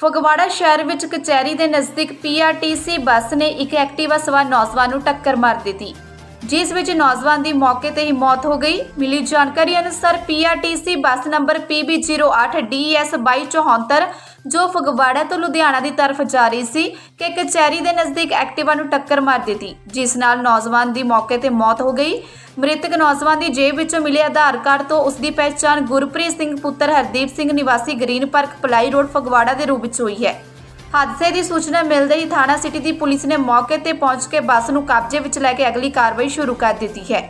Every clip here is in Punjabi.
ਫਗਵਾੜਾ ਸ਼ਹਿਰ ਵਿੱਚ ਕਚਹਿਰੀ ਦੇ ਨਜ਼ਦੀਕ ਪੀਆਰਟੀਸੀ ਬੱਸ ਨੇ ਇੱਕ ਐਕਟਿਵਾ ਸਵਾਰ ਨੌਜਵਾਨ ਨੂੰ ਟੱਕਰ ਮਾਰ ਦਿੱਤੀ। ਜਿਸ ਵਿੱਚ ਨੌਜਵਾਨ ਦੀ ਮੌਕੇ ਤੇ ਹੀ ਮੌਤ ਹੋ ਗਈ। ਮਿਲੀ ਜਾਣਕਾਰੀ ਅਨੁਸਾਰ ਪੀਆਰਟੀਸੀ ਬੱਸ ਨੰਬਰ PB08DS2274 ਜੋ ਫਗਵਾੜਾ ਤੋਂ ਲੁਧਿਆਣਾ ਦੀ ਤਰਫ ਜਾ ਰਹੀ ਸੀ, ਕਿ ਕਚਹਿਰੀ ਦੇ ਨਜ਼ਦੀਕ ਐਕਟਿਵਾ ਨੂੰ ਟੱਕਰ ਮਾਰ ਦਿੱਤੀ, ਜਿਸ ਨਾਲ ਨੌਜਵਾਨ ਦੀ ਮੌਕੇ ਤੇ ਮੌਤ ਹੋ ਗਈ। ਮ੍ਰਿਤਕ ਨੌਜਵਾਨ ਦੀ ਜੇਬ ਵਿੱਚੋਂ ਮਿਲੇ ਆਧਾਰ ਕਾਰਡ ਤੋਂ ਉਸ ਦੀ ਪਹਿਚਾਣ ਗੁਰਪ੍ਰੀਤ ਸਿੰਘ ਪੁੱਤਰ ਹਰਦੀਪ ਸਿੰਘ ਨਿਵਾਸੀ green park Palahi road Phagwara ਦੇ ਰੂਪ ਵਿੱਚ ਹੋਈ ਹੈ। ਹਾਦਸੇ ਦੀ ਸੂਚਨਾ ਮਿਲਦੇ ਹੀ ਥਾਣਾ ਸਿਟੀ ਦੀ ਪੁਲਿਸ ਨੇ ਮੌਕੇ ਤੇ ਪਹੁੰਚ ਕੇ ਬੱਸ ਨੂੰ ਕਬਜ਼ੇ ਵਿੱਚ ਲੈ ਕੇ ਅਗਲੀ ਕਾਰਵਾਈ ਸ਼ੁਰੂ ਕਰ ਦਿੱਤੀ ਹੈ।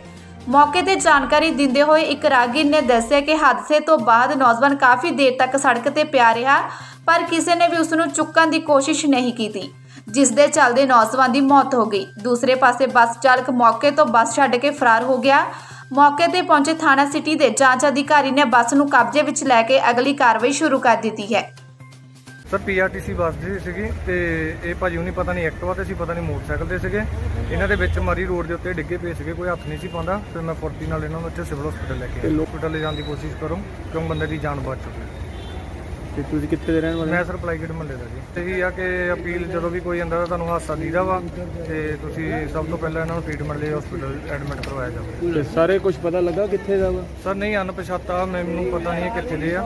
ਮੌਕੇ ਤੇ ਜਾਣਕਾਰੀ ਦਿੰਦੇ ਹੋਏ ਇੱਕ ਰਾਗੀਰ ਨੇ ਦੱਸਿਆ ਕਿ ਹਾਦਸੇ ਤੋਂ ਬਾਅਦ ਨੌਜਵਾਨ ਕਾਫੀ ਦੇਰ ਤੱਕ ਸੜਕ ਤੇ ਪਿਆ ਰਿਹਾ, ਪਰ ਕਿਸੇ ਨੇ ਵੀ ਉਸ ਨੂੰ ਚੁੱਕਣ ਦੀ ਕੋਸ਼ਿਸ਼ ਨਹੀਂ ਕੀਤੀ, ਜਿਸ ਦੇ ਚੱਲਦੇ ਨੌਜਵਾਨ ਦੀ ਮੌਤ ਹੋ ਗਈ। ਦੂਸਰੇ ਪਾਸੇ ਬੱਸ ਚਾਲਕ ਮੌਕੇ ਤੋਂ ਬੱਸ ਛੱਡ ਕੇ ਫਰਾਰ ਹੋ ਗਿਆ। ਮੌਕੇ ਤੇ ਪਹੁੰਚੇ ਥਾਣਾ ਸਿਟੀ ਦੇ ਜਾਂਚ ਅਧਿਕਾਰੀ ਨੇ ਬੱਸ ਨੂੰ ਕਬਜ਼ੇ ਵਿੱਚ ਲੈ ਕੇ ਅਗਲੀ ਕਾਰਵਾਈ ਸ਼ੁਰੂ ਕਰ ਦਿੱਤੀ ਹੈ। ਸਰ ਪੀਆਰਟੀਸੀ ਬੱਸ ਦੀ ਸੀਗੀ ਤੇ ਇਹ ਭਾਜੀ ਹੁਣੀ ਪਤਾ ਨਹੀਂ ਐਕਟਿਵਾ ਤੇ ਸੀ ਪਤਾ ਨਹੀਂ ਮੋਟਰਸਾਈਕਲ ਤੇ ਸੀਗੇ। ਇਹਨਾਂ ਦੇ ਵਿੱਚ ਮਾਰੀ ਰੋਡ ਦੇ ਉੱਤੇ ਡਿੱਗੇ ਪਏ ਸੀਗੇ ਕੋਈ ਹੱਥ ਨਹੀਂ ਸੀ ਪਾਉਂਦਾ। ਫਿਰ ਮੈਂ ਫੁਰਤੀ ਨਾਲ ਇਹਨਾਂ ਨੂੰ ਇੱਥੇ ਸਿਵਲ ਹਸਪੀਟਲ ਲੈ ਕੇ ਆਇਆ। ਹਸਪੀਟਲ ਲੈ ਜਾਣ ਦੀ ਕੋਸ਼ਿਸ਼ ਕਰੂੰ ਕਿਉਂ ਬੰਦੇ ਦੀ ਜਾਨ ਬਚ ਚੁੱਕੀ ਤੇ ਤੁਸੀਂ ਕਿੱਥੇ ਦੇ ਰਹਿਣ ਵਾਲੇ ਮੈਂ ਸਰ ਪਲਾਈਗੇਟ ਮਹੱਲੇ ਦਾ ਜੀ। ਤੇ ਇਹ ਆ ਕਿ ਅਪੀਲ ਜਦੋਂ ਵੀ ਕੋਈ ਆਂਦਾ ਤਾਂ ਤੁਹਾਨੂੰ ਹਾਦਸਾ ਦੀਦਾ ਵਾ ਤੇ ਤੁਸੀਂ ਸਭ ਤੋਂ ਪਹਿਲਾਂ ਇਹਨਾਂ ਨੂੰ ਟ੍ਰੀਟਮੈਂਟ ਲਈ ਹਸਪੀਟਲ ਐਡਮਿਟ ਕਰਵਾਇਆ ਜਾਵੇ। ਤੇ ਸਾਰੇ ਕੁਝ ਪਤਾ ਲੱਗਾ ਕਿੱਥੇ ਦਾ ਵਾ? ਸਰ ਨਹੀਂ ਅਣਪਛਾਤਾ ਮੈਨੂੰ ਪਤਾ ਨਹੀਂ ਕਿੱਥੇ ਦੇ ਆ।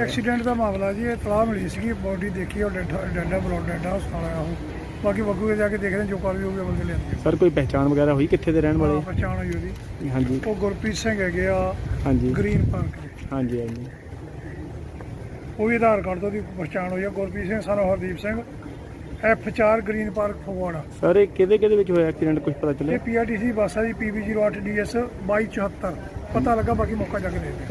ਐਕਸੀਡੈਂਟ ਦਾ ਮਾਮਲਾ ਜੀ ਇਹ ਤਲਾਹ ਮਿਲੀ ਸੀਗੀ ਬੋਡੀ ਦੇਖੀ ਉਹ ਡੈਡਾ ਡੈਡਾ ਬਰੋਡ ਡੈਡਾ ਹਸਪਤਾਲ ਆਇਆ ਉਹ। ਬਾਕੀ ਬੱਗੂ ਜਾ ਕੇ ਦੇਖਦੇ ਜੋ ਕਾਰਵਾਈ ਹੋਊਗੀ ਅਮਲ ਚ ਲਿਆਂਦੀ ਸਰ ਕੋਈ ਪਹਿਚਾਣ ਵਗੈਰਾ ਹੋਈ ਕਿੱਥੇ ਦੇ ਰਹਿਣ ਵਾਲੇ? ਪਛਾਣ ਹੋਈ ਉਹਦੀ। ਹਾਂਜੀ। ਉਹ ਗੁਰਪ੍ਰੀਤ ਸਿੰਘ ਹੈਗੇ ਆ ਹਾਂਜੀ। ਗ੍ਰੀਨ ਪਾਰਕ ਦੇ। ਹਾਂਜੀ ਹਾਂਜੀ। ਉਹ ਵੀ ਆਧਾਰ ਕਾਰਡ ਤੋਂ ਉਹਦੀ ਪਛਾਣ ਹੋਈ ਆ ਗੁਰਪ੍ਰੀਤ ਸਿੰਘ ਸਾਨੂੰ Hardeep Singh F4 green park Phagwara. Sir ਇਹ ਕਿਹਦੇ ਕਿਹਦੇ ਵਿੱਚ ਹੋਇਆ ਐਕਸੀਡੈਂਟ ਕੁਝ ਪਤਾ ਇਹ ਚੱਲਿਆ ਪੀਆਰਟੀਸੀ ਬੱਸ ਆ ਜੀ PB08DS 2274 ਪਤਾ ਲੱਗਾ ਬਾਕੀ ਮੌਕਾ ਜਾ ਕੇ ਦੇਖਦੇ ਹਾਂ।